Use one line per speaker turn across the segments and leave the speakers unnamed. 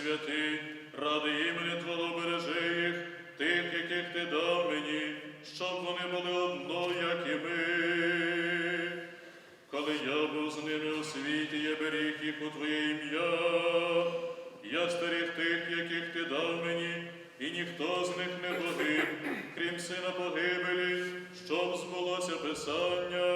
Отче святий, ради імені Твого бережи їх, тих, яких ти дав мені, щоб вони були одно, як і ми. Коли я був з ними у світі, я беріг їх у Твоє ім'я, я стеріг тих, яких ти дав мені, і ніхто з них не погиб, крім сина погибелі, щоб збулося Писання.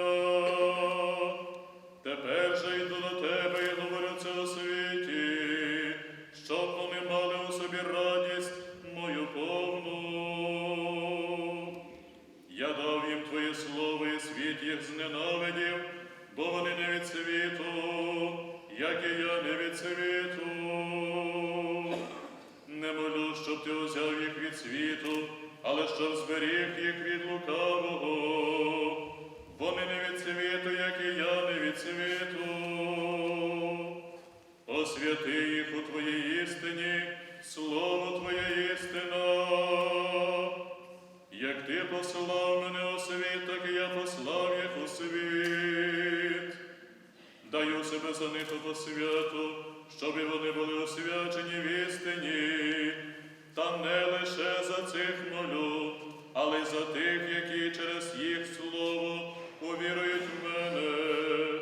Від світу, як і я не від світу. Не молю, щоб ти узяв їх від світу, але щоб зберіг їх від лукавого. Вони не від світу, як і я не від світу. Освяти їх у Твоїй істині, слово Твоє істина. Як ти послав мене у світ, так і я послав себе за них у посвяту, щоб вони були освячені в істині, та не лише за цих молю, але й за тих, які через їх слово увірують в мене,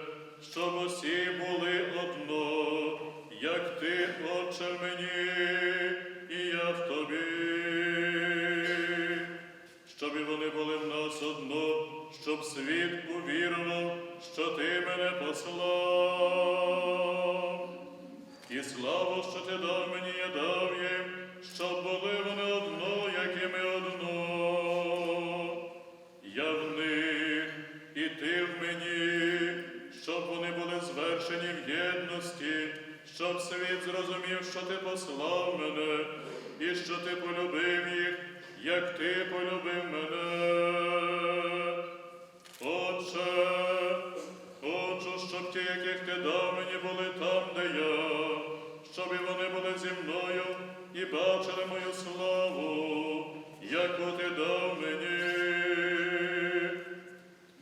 щоб усі були одно, як ти, Отче, мені, і я в тобі. Щоб вони були в нас одно, щоб світ увірував, що ти мене послав. І славу, що ти дав мені, я дав їм, щоб були вони одно, як і ми одно. Я в них, і ти в мені, щоб вони були звершені в єдності, щоб світ зрозумів, що ти послав мене, і що ти полюбив їх, як ти полюбив мене. Хочу, ті, яких ти дав мені, були там, де я, щоб і вони були зі мною і бачили мою славу, яку ти дав мені.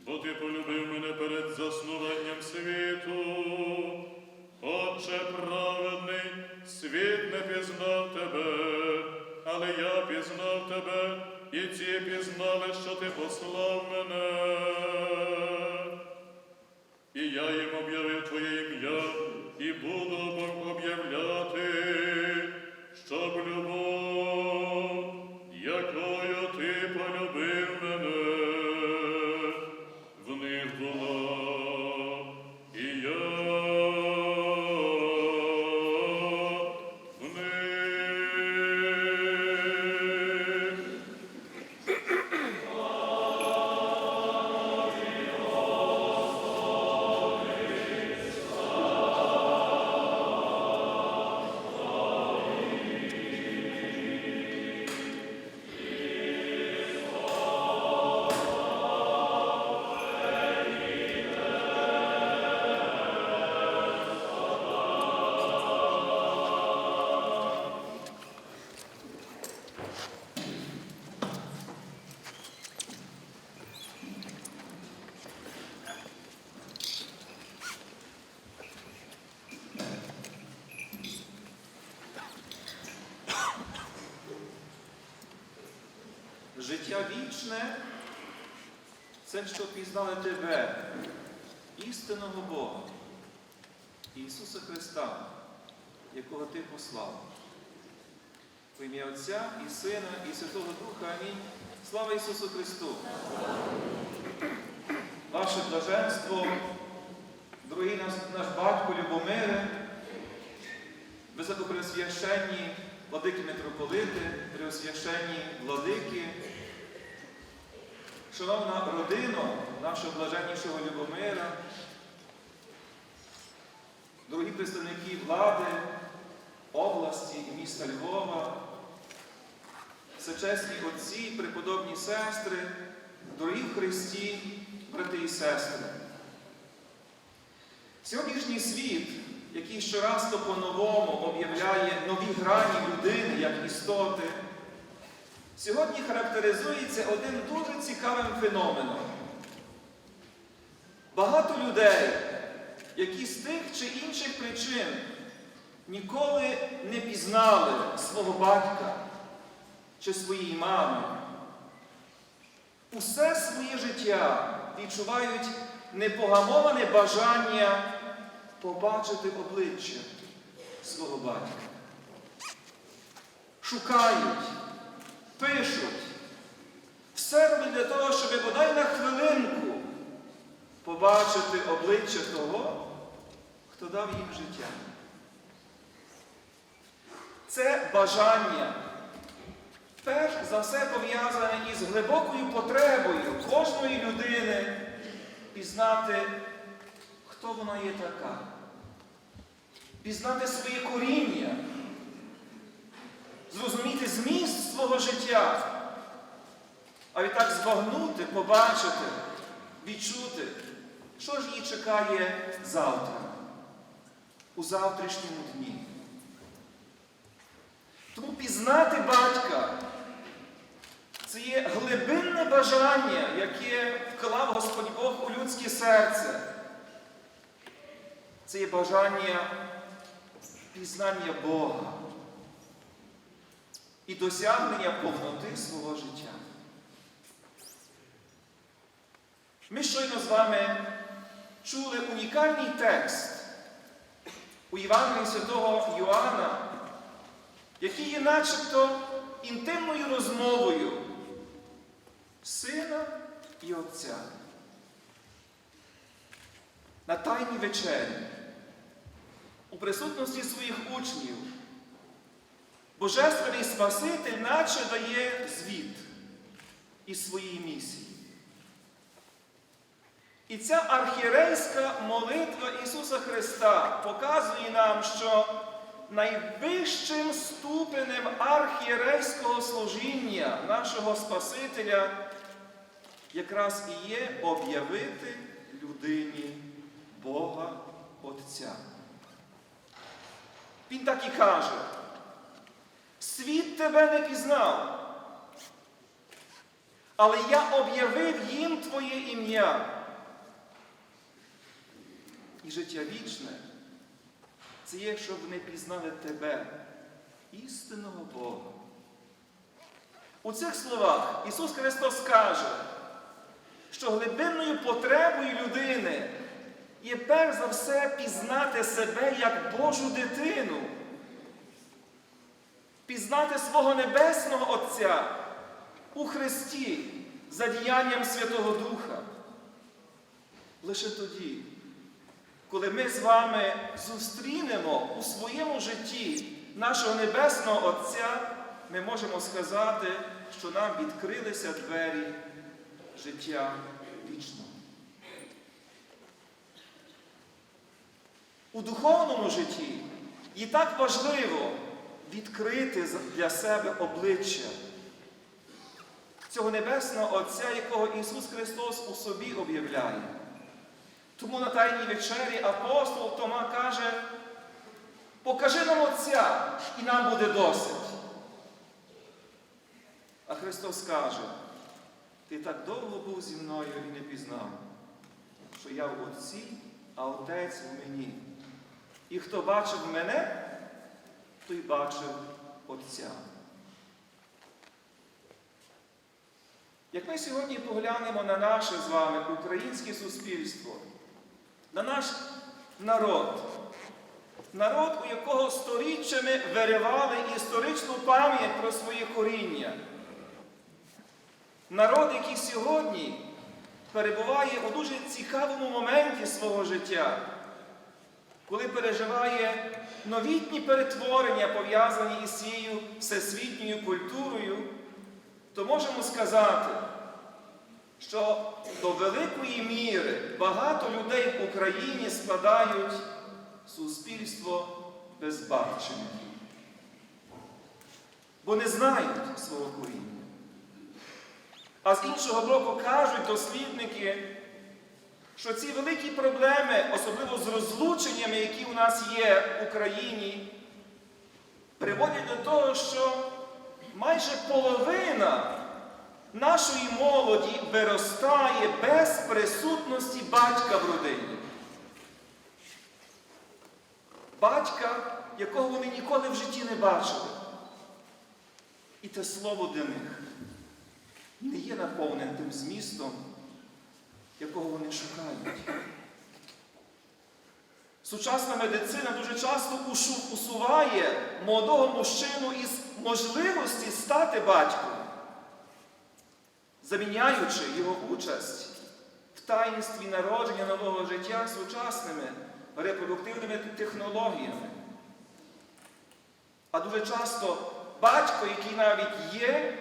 Бо ти полюбив мене перед заснуванням світу. Отче праведний, світ не пізнав тебе, але я пізнав тебе, і ці пізнали, що ти послав мене.
Життя вічне це що пізнали тебе, істинного Бога, Ісуса Христа, якого Ти послав. В ім'я Отця і Сина, і Святого Духа. Амінь. Слава Ісусу Христу! Ваше блаженство, дорогий наш, наш батько Любомире, високопреосвященні владики митрополити, преосвященні владики, шановна родина нашого блаженнішого Любомира, дорогі представники влади, області і міста Львова, всечесні отці, преподобні сестри, дорогі в Христі, брати і сестри. Сьогоднішній світ, який щораз то по-новому об'являє нові грані людини як істоти, сьогодні характеризується одним дуже цікавим феноменом. Багато людей, які з тих чи інших причин ніколи не пізнали свого батька чи своєї мами, усе своє життя відчувають непогамоване бажання побачити обличчя свого батька. Шукають, пишуть, все роблять для того, щоб бодай на хвилинку побачити обличчя того, хто дав їм життя. Це бажання перш за все пов'язане із глибокою потребою кожної людини пізнати, хто вона є така, пізнати своє коріння, зрозуміти зміст свого життя, а відтак збагнути, побачити, відчути, що ж її чекає завтра, у завтрашньому дні. Тому пізнати батька це є глибинне бажання, яке вклав Господь Бог у людське серце. Це є бажання пізнання Бога і досягнення повноти свого життя. Ми щойно з вами чули унікальний текст у Євангелії Святого Йоанна, який є начебто інтимною розмовою сина і отця. На тайній вечері, у присутності своїх учнів, Божественний Спаситель наче дає звіт із своєї місії. І ця архірейська молитва Ісуса Христа показує нам, що найвищим ступенем архієрейського служіння нашого Спасителя якраз і є об'явити людині Бога Отця. Він так і каже, світ тебе не пізнав, але я об'явив їм Твоє ім'я. І життя вічне це є, щоб вони пізнали тебе, істинного Бога. У цих словах Ісус Христос каже, що глибинною потребою людини є перш за все пізнати себе як Божу дитину, пізнати свого Небесного Отця у Христі за діянням Святого Духа. Лише тоді коли ми з вами зустрінемо у своєму житті нашого Небесного Отця, ми можемо сказати, що нам відкрилися двері життя вічного. У духовному житті і так важливо відкрити для себе обличчя цього Небесного Отця, якого Ісус Христос у собі об'являє. Тому на Тайній вечері апостол Тома каже, покажи нам Отця, і нам буде досить. А Христос каже, ти так довго був зі мною і не пізнав, що я в Отці, а Отець в мені. І хто бачив мене, той бачив Отця. Як ми сьогодні поглянемо на наше з вами українське суспільство, на наш народ, народ, у якого сторіччями виривали історичну пам'ять про своє коріння, народ, який сьогодні перебуває у дуже цікавому моменті свого життя, коли переживає новітні перетворення, пов'язані із цією всесвітньою культурою, то можемо сказати, що до великої міри багато людей в Україні складають суспільство безбатчеників, бо не знають свого коріння. А з іншого боку кажуть дослідники, що ці великі проблеми, особливо з розлученнями, які у нас є в Україні, приводять до того, що майже половина нашої молоді виростає без присутності батька в родині. Батька, якого вони ніколи в житті не бачили. І те слово для них не є наповненим тим змістом, якого вони шукають. Сучасна медицина дуже часто усуває молодого мужчину із можливості стати батьком, заміняючи його участь в таїнстві народження нового життя сучасними репродуктивними технологіями. А дуже часто батько, який навіть є,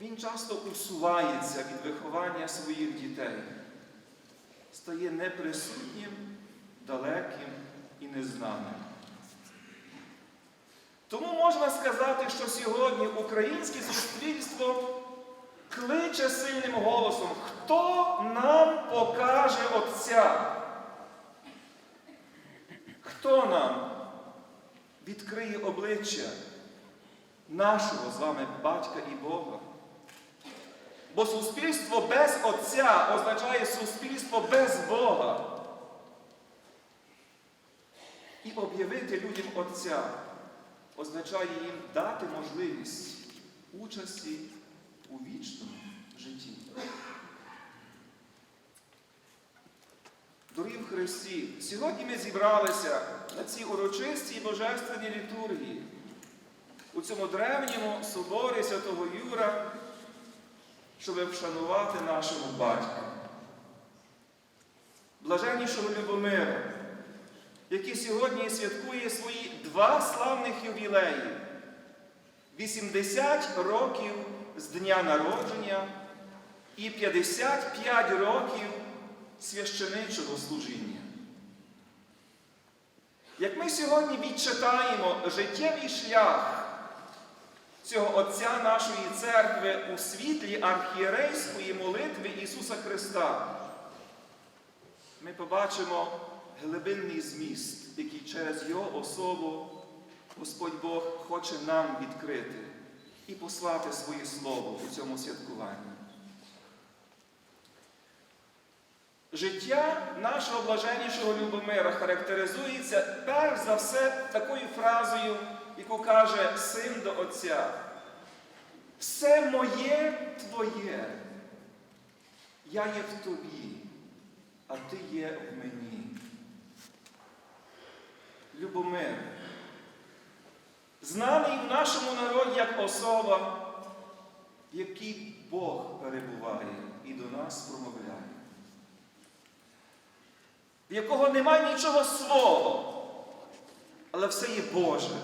він часто усувається від виховання своїх дітей, стає неприсутнім, далеким і незнаним. Тому можна сказати, що сьогодні українське суспільство кличе сильним голосом, хто нам покаже Отця? Хто нам відкриє обличчя нашого з вами батька і Бога? Бо суспільство без Отця означає суспільство без Бога. І об'явити людям Отця означає їм дати можливість участі у вічному житті. Дорогі в Христі, сьогодні ми зібралися на цій урочистій божественній літургії у цьому древньому соборі Святого Юра, щоб вшанувати нашого батька, блаженнішого Любомира, який сьогодні святкує свої два славних ювілеї 80 років з дня народження і 55 років священичого служіння. Як ми сьогодні відчитаємо життєвий шлях цього Отця нашої церкви у світлі архієрейської молитви Ісуса Христа, ми побачимо глибинний зміст, який через Його особу Господь Бог хоче нам відкрити і послати своє Слово у цьому святкуванні. Життя нашого блаженнішого Любомира характеризується перш за все такою фразою, яку каже син до Отця. Все моє твоє. Я є в тобі, а ти є в мені. Любомир, знаний в нашому народі як особа, в якій Бог перебуває і до нас промовляє в якого немає нічого свого, але все є Боже.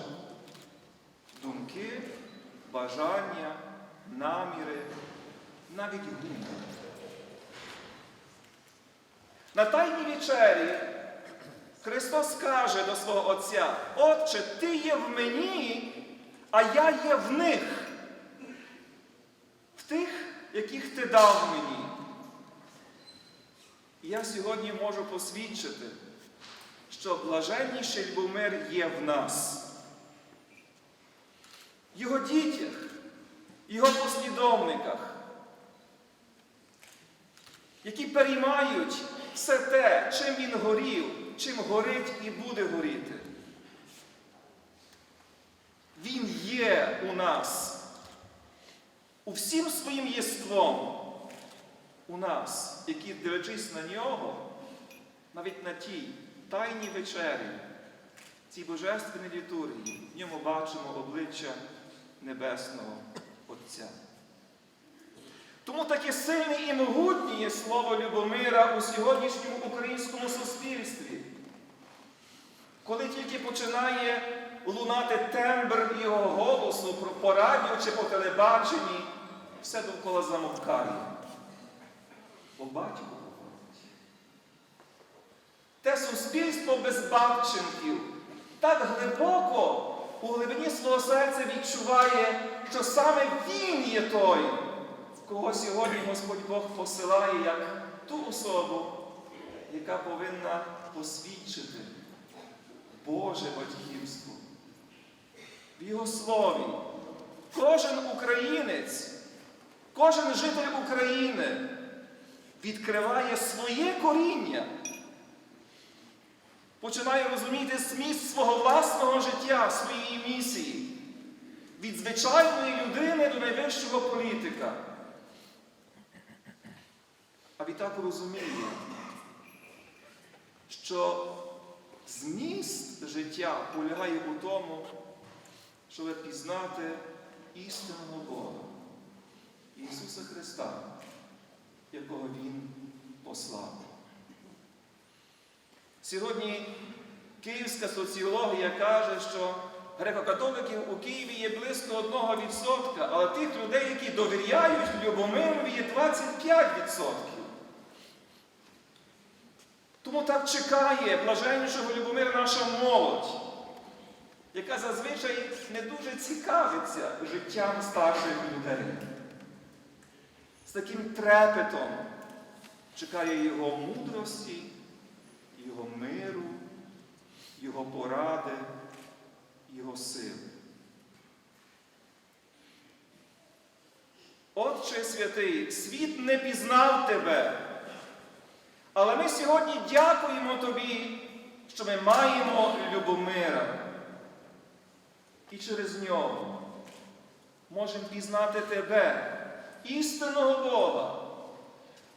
Думки, бажання, наміри, навіть гумор. На Тайній вечері Христос каже до свого Отця, Отче, Ти є в мені, а я є в них, в тих, яких ти дав мені. І я сьогодні можу посвідчити, що блаженніший Любомир є в нас, його дітях, його послідовниках, які переймають все те, чим він горів, чим горить і буде горіти. Він є у нас у всім своїм єством. у нас, які, дивлячись на нього, навіть на тій тайній вечері, цій божественній літургії, в ньому бачимо обличчя Небесного Отця. Тому таке сильне і могутнє є слово Любомира у сьогоднішньому українському суспільстві. Коли тільки починає лунати тембр його голосу по радіо чи по телебаченні, все довкола замовкає. Бо батько говорить. Те суспільство без батченків так глибоко у глибині свого серця відчуває, що саме він є той, кого сьогодні Господь Бог посилає як ту особу, яка повинна посвідчити Боже батьківство. В Його слові кожен українець, кожен житель України відкриває своє коріння, починає розуміти зміст свого власного життя, своєї місії, від звичайної людини до найвищого політика. А відтак розуміє, що зміст життя полягає у тому, щоб пізнати істинного Бога, Ісуса Христа, якого Він послав. Сьогодні київська соціологія каже, що греко-католиків у Києві є близько 1%, але тих людей, які довіряють Любомирові, є 25%. Тому так чекає блаженнішого Любомира наша молодь, яка зазвичай не дуже цікавиться життям старших людей. З таким трепетом чекає його мудрості, його миру, його поради, його сили. Отче святий, світ не пізнав тебе. Але ми сьогодні дякуємо Тобі, що ми маємо Любомира. І через нього можемо пізнати Тебе, істинного Бога,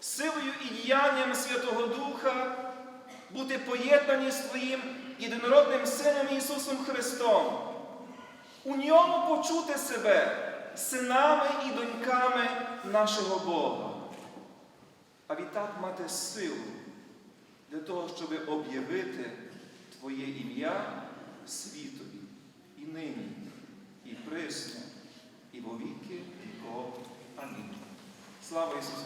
силою і діянням Святого Духа, бути поєднані з Твоїм єдинородним Сином Ісусом Христом, у ньому почути себе синами і доньками нашого Бога а відтак мати силу для того, щоб об'явити Твоє ім'я світові і нині, і присно, і вовіки віков. Амінь. Слава Ісусу